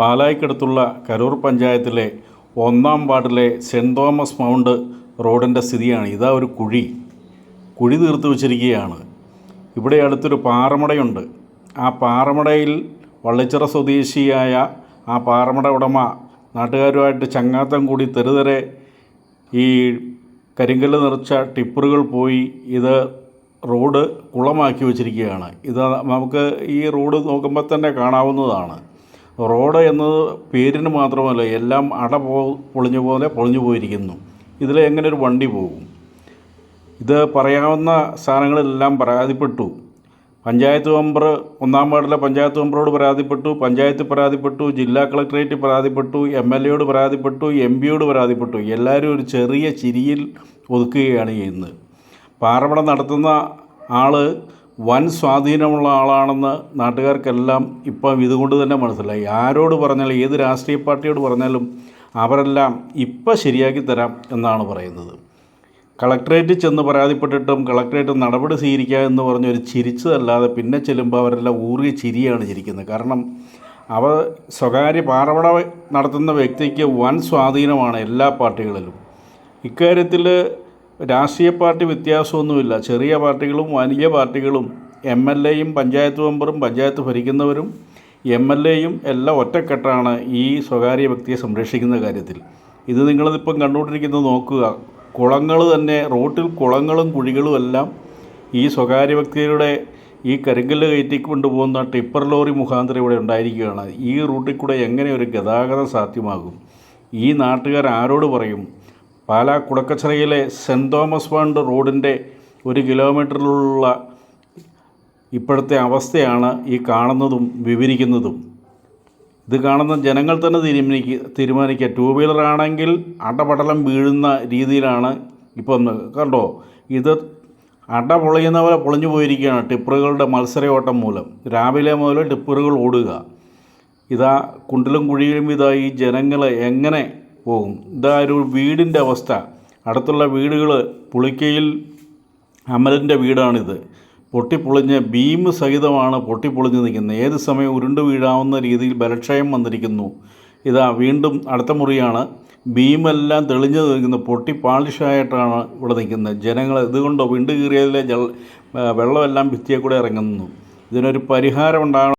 പാലായ്ക്കടുത്തുള്ള കരൂർ പഞ്ചായത്തിലെ ഒന്നാം വാർഡിലെ സെന്റ് തോമസ് മൗണ്ട് റോഡിന്റെ സ്ഥിതിയാണ്. ഇതാ ഒരു കുഴി. കുഴി തീർത്ത് വച്ചിരിക്കുകയാണ്. ഇവിടെ അടുത്തൊരു പാറമടയുണ്ട്. ആ പാറമടയിൽ വള്ളിച്ചിറ സ്വദേശിയായ ആ പാറമട ഉടമ നാട്ടുകാരുമായിട്ട് ചങ്ങാത്തം കൂടി തെരുതെരെ ഈ കരിങ്കല്ല് നിറച്ച ടിപ്പറുകൾ പോയി ഇത് റോഡ് കുളമാക്കി വച്ചിരിക്കുകയാണ്. ഇത് നമുക്ക് ഈ റോഡ് നോക്കുമ്പോൾ തന്നെ കാണാവുന്നതാണ്. റോഡ് എന്നത് പേരിന് മാത്രമല്ല എല്ലാം അട പോ പൊളിഞ്ഞ പോലെ പൊളിഞ്ഞു പോയിരിക്കുന്നു. ഇതിൽ എങ്ങനെ ഒരു വണ്ടി പോകും? ഇത് പറയാവുന്ന സ്ഥാനങ്ങളെല്ലാം പരാതിപ്പെട്ടു. പഞ്ചായത്ത് മെമ്പർ ഒന്നാം വാർഡിലെ പഞ്ചായത്ത് മെമ്പറോട് പരാതിപ്പെട്ടു പഞ്ചായത്ത് പരാതിപ്പെട്ടു ജില്ലാ കളക്ടറേറ്റ് പരാതിപ്പെട്ടു എം എൽ എയോട് പരാതിപ്പെട്ടു എം പിയോട് പരാതിപ്പെട്ടു. എല്ലാവരും ഒരു ചെറിയ ചിരിയിൽ ഒതുക്കുകയാണ് ചെയ്യുന്നത് പാറമട നടത്തുന്ന ആൾ വൻ സ്വാധീനമുള്ള ആളാണെന്ന് നാട്ടുകാർക്കെല്ലാം ഇപ്പം ഇതുകൊണ്ട് തന്നെ മനസ്സിലായി. ആരോട് പറഞ്ഞാലും ഏത് രാഷ്ട്രീയ പാർട്ടിയോട് പറഞ്ഞാലും അവരെല്ലാം ഇപ്പം ശരിയാക്കി തരാം എന്നാണ് പറയുന്നത്. കളക്ട്രേറ്റിൽ ചെന്ന് പരാതിപ്പെട്ടിട്ടും കളക്ട്രേറ്റ് നടപടി സ്വീകരിക്കുക എന്ന് പറഞ്ഞ് ഒരു ചിരിച്ചതല്ലാതെ പിന്നെ ചെല്ലുമ്പോൾ അവരെല്ലാം ഊറിയ ചിരിയാണ് ചിരിക്കുന്നത്. കാരണം അവ സ്വകാര്യ പാറവട നടത്തുന്ന വ്യക്തിക്ക് വൻ സ്വാധീനമാണ് എല്ലാ പാർട്ടികളിലും. ഇക്കാര്യത്തിൽ രാഷ്ട്രീയ പാർട്ടി വ്യത്യാസമൊന്നുമില്ല. ചെറിയ പാർട്ടികളും വലിയ പാർട്ടികളും എം എൽ എയും പഞ്ചായത്ത് മെമ്പറും പഞ്ചായത്ത് ഭരിക്കുന്നവരും എം എൽ എയും എല്ലാം ഒറ്റക്കെട്ടാണ് ഈ സ്വകാര്യ വ്യക്തിയെ സംരക്ഷിക്കുന്ന കാര്യത്തിൽ. ഇത് നിങ്ങളിതിപ്പം കണ്ടുകൊണ്ടിരിക്കുന്നത് നോക്കുക. കുളങ്ങൾ തന്നെ റോട്ടിൽ കുളങ്ങളും കുഴികളും എല്ലാം ഈ സ്വകാര്യ വ്യക്തിയുടെ ഈ കരിങ്കല്ല് കയറ്റി കൊണ്ടുപോകുന്ന ടിപ്പർ ലോറി മുഖാന്തരം ഇവിടെ ഉണ്ടായിരിക്കുകയാണ്. ഈ റൂട്ടിൽ കൂടെ എങ്ങനെ ഒരു ഗതാഗതം സാധ്യമാകും? ഈ നാട്ടുകാർ ആരോട് പറയും? പാലാ കുടക്കച്ചിറയിലെ സെന്റ് തോമസ് ഫണ്ട് റോഡിന്റെ ഒരു കിലോമീറ്ററിലുള്ള ഇപ്പോഴത്തെ അവസ്ഥയാണ് ഈ കാണുന്നതും വിവരിക്കുന്നതും. ഇത് കാണുന്ന ജനങ്ങൾ തന്നെ തീരുമാനിക്കുക തീരുമാനിക്കുക. ടൂ വീലർ ആണെങ്കിൽ അടപടലം വീഴുന്ന രീതിയിലാണ് ഇപ്പം കണ്ടോ? ഇത് അട പൊളിയുന്ന പോലെ പൊളിഞ്ഞു പോയിരിക്കുകയാണ് ടിപ്പറുകളുടെ മത്സരയോട്ടം മൂലം. രാവിലെ മുതൽ ടിപ്പറുകൾ ഓടുക. ഇതാ കുണ്ടിലും കുഴിയിലും ഇതായി ജനങ്ങളെ എങ്ങനെ പോകും ഇതാ ഒരു വീടിന്റെ അവസ്ഥ. അടുത്തുള്ള വീടുകൾ പുളിക്കയിൽ അമലിന്റെ വീടാണിത്. പൊട്ടിപ്പൊളിഞ്ഞ് ബീം സഹിതമാണ് പൊട്ടിപ്പൊളിഞ്ഞ് നിൽക്കുന്നത്. ഏത് സമയം ഉരുണ്ട് വീഴാവുന്ന രീതിയിൽ ബലക്ഷയം വന്നിരിക്കുന്നു. ഇതാ വീണ്ടും അടുത്ത മുറിയാണ്. ബീമെല്ലാം തെളിഞ്ഞു നിൽക്കുന്ന. പൊട്ടി പാളിഷായിട്ടാണ് ഇവിടെ നിൽക്കുന്നത്. ജനങ്ങൾ ഇതുകൊണ്ടോ വിണ്ട് കീറിയതിലെ ജൽ വെള്ളമെല്ലാം ഭിത്തിയെ കൂടെ ഇറങ്ങുന്നു. ഇതിനൊരു പരിഹാരം ഉണ്ടാകണം